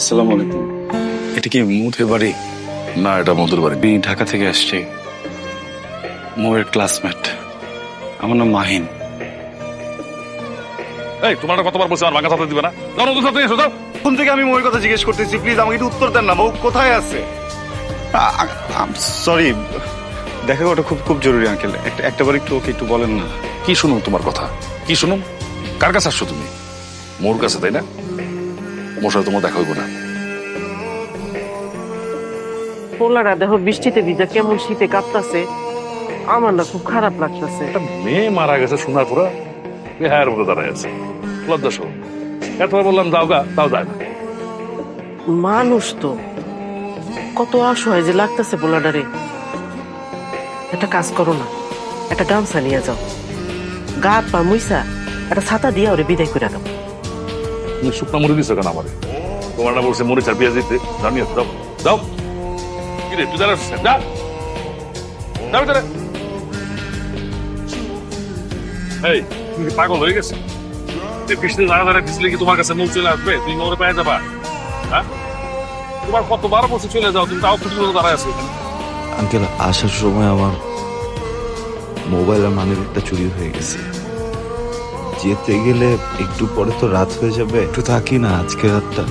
আসসালামু আলাইকুম। এটা কি মুথের বাড়ি? না এটা মধুর বাড়ি। আমি ঢাকা থেকে আসছি। মোয়ের ক্লাসমেট। আমার নাম মাহিন। এই তোমার একটা কতবার বলছি আমার ভাঙা ছাতা দিবে না? নতুন ছাতা নিয়ে এসো যাও। কোন থেকে আমি মৌয়ের কথা জিজ্ঞেস করতেছি? প্লিজ আমাকে একটু উত্তর দেন না। মৌ কোথায় আছে? সরি দেখা ওটা খুব খুব জরুরি আঙ্কেল। একটা একটাবার একটু ওকে একটু বলেন না। কি শুনুন তোমার কথা? কি শুনুন? কার কাছে আসছো তুমি? মোর কাছে তাই না? মোর সাথে তোমার দেখা হইব না। পোলারা দেখো বৃষ্টিতে ভিজা কেমন শীতে কাঁপতাছে। আমার না খুব খারাপ লাগতেছে। একটা মেয়ে মারা গেছে শোনার পরে হ্যাঁ মতো দাঁড়ায় আছে। লজ্জা শো এতবার বললাম যাও গা তাও যায় না। মানুষ তো। কত অসহায় যে লাগতেছে পোলাডারে। একটা কাজ করো না একটা গামছা নিয়ে যাও। গা পা মুইসা একটা ছাতা দিয়ে ওরে বিদায় করে দাও। তুমি শুকনা মুড়ি দিছো কেন আমারে? তোমার না বলছে মরিচ আর পেঁয়াজ দিতে জানিয়ে যাও যাও কি রে, তুই দাঁড়াচ্ছিস যা যা ভিতরে। এই তুমি পাগল হয়ে গেছে এই বৃষ্টিতে দাঁড়া দাঁড়া পিছলে কি তোমার কাছে মুখ চলে আসবে? তুমি ওরে পেয়ে যাবা? হ্যাঁ? তোমার কতবার বসে চলে যাও, তুমি তাও ফুটি মতো দাঁড়ায় আছো আঙ্কেল, আসার সময় আমার মোবাইল আর মানি ব্যাগটা চুরি হয়ে গেছে। যেতে গেলে একটু পরে তো রাত হয়ে যাবে, একটু থাকি না আজকে রাতটা।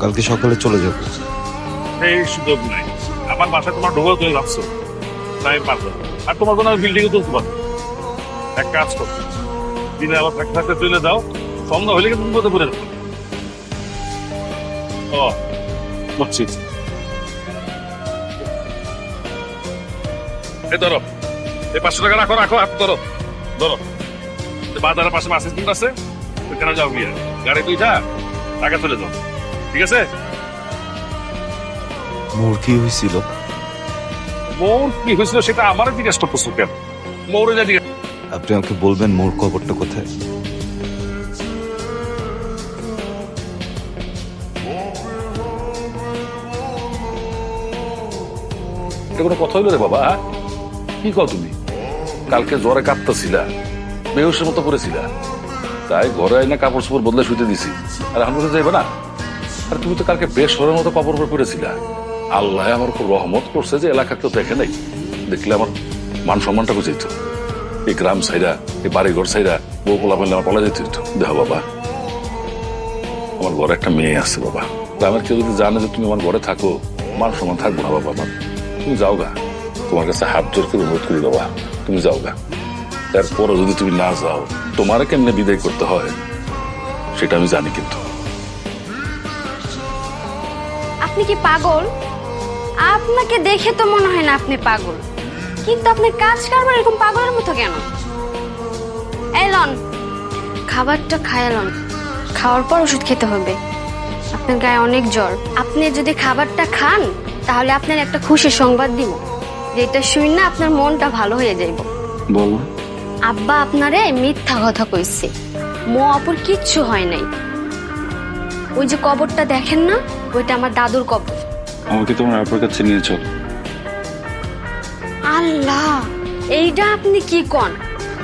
কালকে সকালে চলে যাব। এই সুযোগ নাই। আমার বাসায় তোমার ঢোকা তুমি ভাবছ তাই পারব আর তোমার কোনো বিল্ডিং এ তুলতে পারব এক কাজ করো। দিনে আবার থাকতে থাকতে চলে যাও সন্ধ্যা হলে কিন্তু পড়ে যাবে? ও বুঝছি এই ধরো। এই পাঁচশো টাকা রাখো রাখো, হাত ধরো। ধরো। বাজারের পাশে মাছের কিন আছে ওইখানে যাও গিয়ে। গাড়ি দুইটা টাকা চলে যাও। ঠিক আছে? মোর কি হয়েছিল মৌর কি হয়েছিল সেটা আমারও জিজ্ঞেস করতেছো কেন? মৌরে যা জিজ্ঞেস আপনি আমাকে বলবেন মোর কবরটা কোথায়? কোনো কথা হইল রে বাবা হ্যাঁ? কি কও তুমি? কালকে জ্বরে কাঁপতেছিলা। বেহুশের মতো পড়েছিলা তাই ঘরে আইনা কাপড় চোপড় বদলে শুতে দিছি। আর এখন বলতে যাইবে না? আর তুমি তো কালকে বেশ সরের মতো কাপড় পরে পড়েছিলা আল্লাহ আমার উপর রহমত করছে যে এলাকা কেউ দেখে নাই। দেখলে আমার মান সম্মানটা বুঝাইতো এই গ্রাম সাইরা এই বাড়িঘর সাইরা বউ পোলা পেলে আমার পলা যেত দেহ বাবা। আমার ঘরে একটা মেয়ে আছে বাবা। গ্রামের কেউ যদি জানে যে তুমি আমার ঘরে থাকো, মান সম্মান থাকব না বাবা আমার। তুমি যাও গা। তোমার কাছে হাত জোর করে অনুরোধ করি বাবা। তুমি যাও গা। তারপরও যদি তুমি না যাও তোমার কেমনে বিদায় করতে হয়? সেটা আমি জানি কিন্তু। আপনি কি পাগল? আপনাকে দেখে তো মনে হয় না আপনি পাগল। কিন্তু আপনার কাজ কারবার এরকম পাগলের মতো কেন? এলন খাবারটা খায় খায়ালন খাওয়ার পর ওষুধ খেতে হবে। আপনার গায়ে অনেক জ্বর। আপনি যদি খাবারটা খান তাহলে আপনার একটা খুশি সংবাদ দিব। যেটা শুন না আপনার মনটা ভালো হয়ে যাইব। বলো আব্বা আপনারে মিথ্যা কথা কইছে। মো অপর কিচ্ছু হয় নাই। ওই যে কবরটা দেখেন না ওইটা আমার দাদুর কবর। আমাকে তোমার আপনার কাছে নিয়ে চল। আল্লাহ এইটা আপনি কি কন?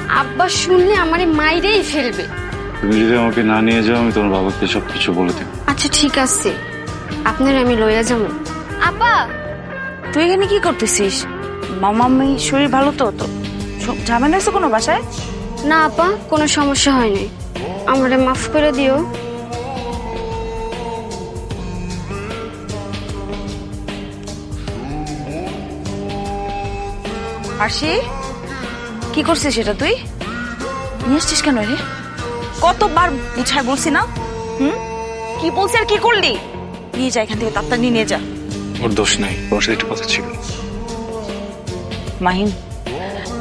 আব্বা শুনলে আমারে মাইরেই ফেলবে। তুমি যদি আমাকে না নিয়ে যাও আমি তোমার বাবাকে সব কিছু বলে দেবো। আচ্ছা ঠিক আছে। আপনার আমি লইয়া যাব। আব্বা তুই এখানে কি করতেছিস? মামা মামামি শরীর ভালো তো তো? ঝামেলা আছে কোনো বাসায়? না আপা কোনো সমস্যা হয়নি। আমারে মাফ করে দিও। আরশি কি করছিস সেটা তুই? নিয়ে আসছিস কেন রে? কতবার বুঝায় বলছি না? হুম? কি বলছি আর কি করলি? নিয়ে যা এখান থেকে তাড়াতাড়ি নিয়ে যা। ওর দোষ নাই তোমার সাথে একটু কথা ছিল। মাহিন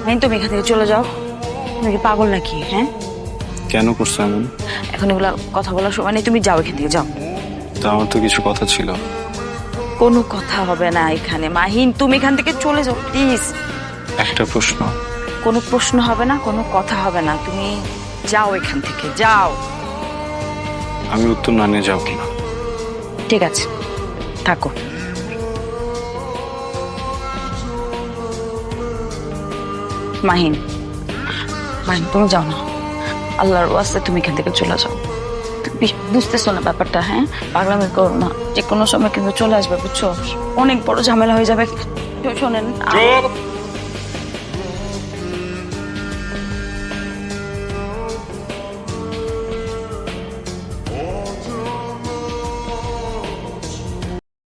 মাহিন তুমি এখান থেকে চলে যাও। তুমি কি পাগল নাকি হ্যাঁ? কেন করছ এমন? এখন এগুলা কথা বলার সময় নেই তুমি যাও এখান থেকে যাও। তা আমার তো কিছু কথা ছিল। কোনো কথা হবে না এখানে। মাহিন তুমি এখান থেকে চলে যাও প্লিজ একটা প্রশ্ন। কোনো প্রশ্ন হবে না কোনো কথা হবে না। তুমি যাও এখান থেকে যাও। আমি উত্তর না নিয়ে যাও কিনা? ঠিক আছে থাকো। মাহিন। মাহিন, তুমি যাও না। আল্লাহর ওয়াস্তে তুমি এখান থেকে চলে যাও। বুঝতেছো না ব্যাপারটা হ্যাঁ? পাগলামি করো না। যে কোনো সময় কিন্তু চলে আসবে, বুঝছ? অনেক বড় ঝামেলা হয়ে যাবে। শোনেন